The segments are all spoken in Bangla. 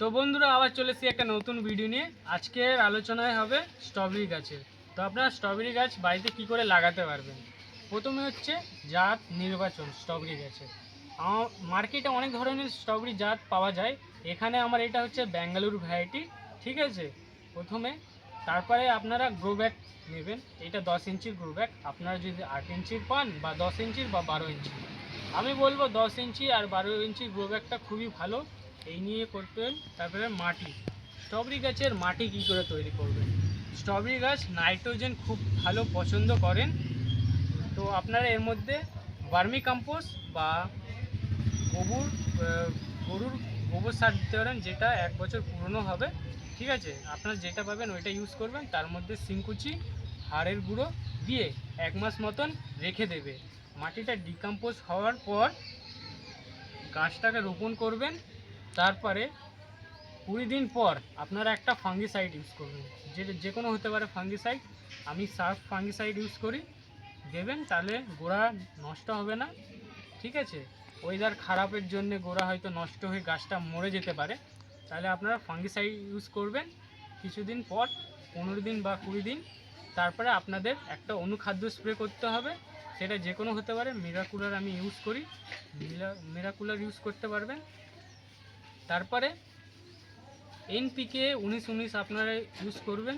তো বন্ধুরা, আবার চলে এসেছি একটা নতুন ভিডিও নিয়ে। আজকের আলোচনায় হবে স্ট্রবেরি গাছের। তো আপনারা স্ট্রবেরি গাছ বাড়িতে কি করে লাগাতে পারবেন? প্রথমে হচ্ছে জাত নির্বাচন স্ট্রবেরি গাছের। মার্কেটে অনেক ধরনের স্ট্রবেরি জাত পাওয়া যায়। এখানে আমার এটা হচ্ছে ব্যাঙ্গালুরু ভ্যারাইটি ঠিক আছে? প্রথমে, তারপরে আপনারা গ্রো ব্যাগ নেবেন। এটা দশ ইঞ্চির গ্রো ব্যাগ আপনারা যদি আট ইঞ্চির পান বা দশ ইঞ্চির বা বারো ইঞ্চি আমি বলব দশ ইঞ্চি আর বারো ইঞ্চি গ্রো ব্যাগটা খুবই ভালো। এই নিয়ে করতেন তারপরে মাটি। স্ট্রবেরি গাছের মাটি কি করে তৈরি করবেন? স্ট্রবেরি গাছ নাইট্রোজেন খুব ভালো পছন্দ করেন। তো আপনারা এর মধ্যে ভার্মি কম্পোস্ট বা গোবর গরুর গোবর সার দিতে পারেন, যেটা এক বছর পুরনো হবে। ঠিক আছে? আপনারা যেটা পাবেন ওইটা ইউজ করবেন। তার মধ্যে সিংকুচি হাড়ের গুঁড়ো দিয়ে এক মাস মতন রেখে দেবে। মাটিটা ডিকম্পোজ হওয়ার পর গাছটাকে রোপণ করবেন। তারপরে কুড়ি দিন পর আপনারা একটা ফাঙ্গিসাইড ইউজ করবেন। যে যে কোনো হতে পারে ফাঙ্গিসাইড আমি সার্ফ ফাঙ্গিসাইড ইউজ করি। দেবেন, তাহলে গোড়া নষ্ট হবে না, ঠিক আছে? ওয়েদার খারাপের জন্য গোড়া হয়তো নষ্ট হয়ে গাছটা মরে যেতে পারে। তাহলে আপনারা ফাঙ্গিসাইড ইউজ করবেন কিছুদিন পর, পনেরো দিন বা কুড়ি দিন। তারপরে আপনাদের একটা অনুখাদ্য স্প্রে করতে হবে। সেটা যে কোনো হতে পারে মিরাকুলার আমি ইউজ করি। মিরাকুলার ইউজ করতে পারবেন। তারপরে এনপিকে উনিশ উনিশ আপনারা ইউজ করবেন।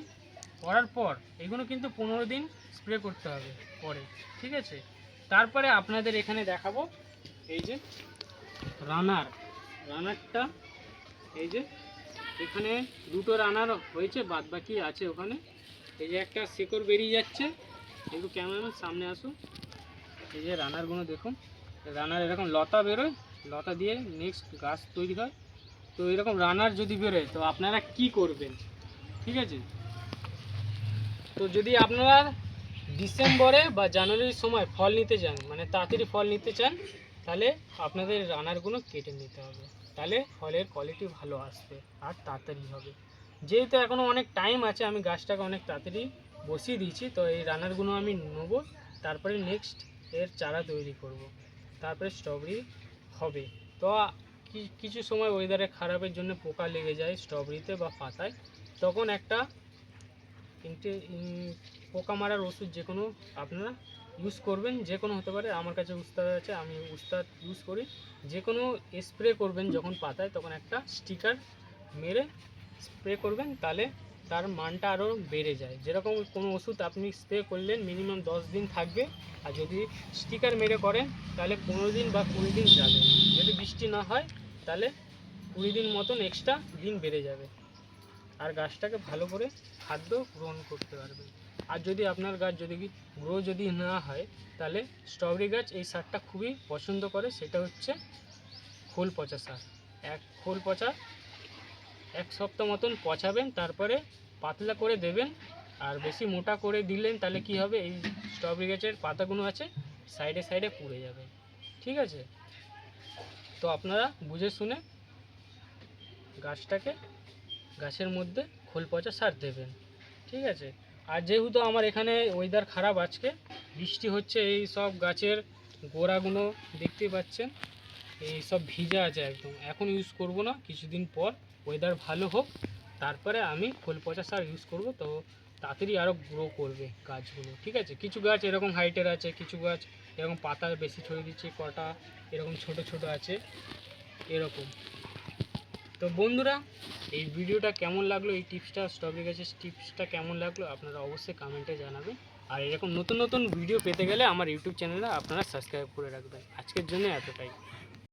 করার পর এগুলো কিন্তু পনেরো দিন স্প্রে করতে হবে পরে, ঠিক আছে? তারপরে আপনাদের এখানে দেখাবো এই যে রানার রানারটা এই যে এখানে দুটো রানার হয়েছে বাদ বাকি আছে ওখানে। এই যে একটা শেকড় বেরিয়ে যাচ্ছে। একটু ক্যামেরাম্যান সামনে আসুন। এই যে রানারগুলো দেখুন। রানার এরকম লতা বেরোয়, লতা দিয়ে নেক্সট গাছ তৈরি হয়। তো এরকম রানার যদি বেরোয়, তো আপনারা কি করবেন? ঠিক আছে? তো যদি আপনারা ডিসেম্বরে বা জানুয়ারির সময় ফল নিতে চান মানে তাড়াতাড়ি ফল নিতে চান, তাহলে আপনাদের রানারগুলো কেটে নিতে হবে। তাহলে ফলের কোয়ালিটি ভালো আসবে আর তাড়াতাড়ি হবে। যেহেতু এখনও অনেক টাইম আছে, আমি গাছটাকে অনেক তাড়াতাড়ি বসিয়ে দিয়েছি, তো এই রানারগুলো আমি নেব। তারপরে নেক্সট এর চারা তৈরি করব। তারপরে স্ট্রবেরি হবে। তো কিছু সময় ওয়েদারে খারাপের জন্য পোকা লেগে যায় স্ট্রবেরিতে বা পাতায়, তখন একটা পোকা মারার ওষুধ যে কোনো আপনারা ইউজ করবেন যে কোনো হতে পারে, আমার কাছে উস্তাদ আছে, আমি উস্তাদ ইউজ করি যে কোনো স্প্রে করবেন যখন পাতায়, তখন একটা স্টিকার মেরে স্প্রে করবেন, তাহলে তার মানটা আরও বেড়ে যায়। যেরকম কোনো ওষুধ আপনি স্প্রে করলেন মিনিমাম দশ দিন থাকবে, আর যদি স্টিকার মেরে করেন, তাহলে পনেরো দিন বা কুড়ি দিন যাবে। যদি বৃষ্টি না হয় তাহলে কুড়ি দিন মতন এক্সট্রা দিন বেড়ে যাবে। আর গাছটাকে ভালো করে খাদ্য গ্রহণ করতে পারবে আর যদি আপনার গাছ যদি গ্রো যদি না হয়, তাহলে স্ট্রবেরি গাছ এই সারটা খুবই পছন্দ করে, সেটা হচ্ছে খোল পচা সার। এক খোল পচা, এক সপ্তাহ মতন পচাবেন, তারপরে পাতলা করে দেবেন, আর বেশি মোটা করে দিলেন, তাহলে কি হবে? এই স্ট্রবেরি গাছের পাতাগুলো আছে সাইডে সাইডে পুড়ে যাবে। ঠিক আছে? তো আপনারা বুঝে শুনে গাছটাকে গাছের মধ্যে খোল পচা সার দেবেন, ঠিক আছে? আর যেহেতু আমার এখানে ওয়েদার খারাপ আজকে, বৃষ্টি হচ্ছে, এই সব গাছের গোড়াগুলো দেখতে পাচ্ছেন, এই সব ভিজা আছে একদম। এখন ইউজ করব না, কিছুদিন পর ওয়েদার ভালো হোক। তারপরে আমি খোল পচা সার ইউজ করব, তো তাড়াতাড়ি আরও গ্রো করবে গাছগুলো, ঠিক আছে? কিছু গাছ এরকম হাইটের আছে, কিছু গাছ এরকম পাতা বেশি ছড়িয়ে দিচ্ছে, কটা এরকম ছোট ছোট আছে, এরকম। তো বন্ধুরা, এই ভিডিওটা কেমন লাগল, এই টিপসটা স্ট্রবেরি গাছের টিপসটা কেমন লাগল, আপনারা অবশ্যই কমেন্টে জানাবেন। আর এরকম নতুন নতুন ভিডিও পেতে গেলে আমার ইউটিউব চ্যানেলে আপনারা সাবস্ক্রাইব করে রাখবেন। আজকের জন্য এতটাই।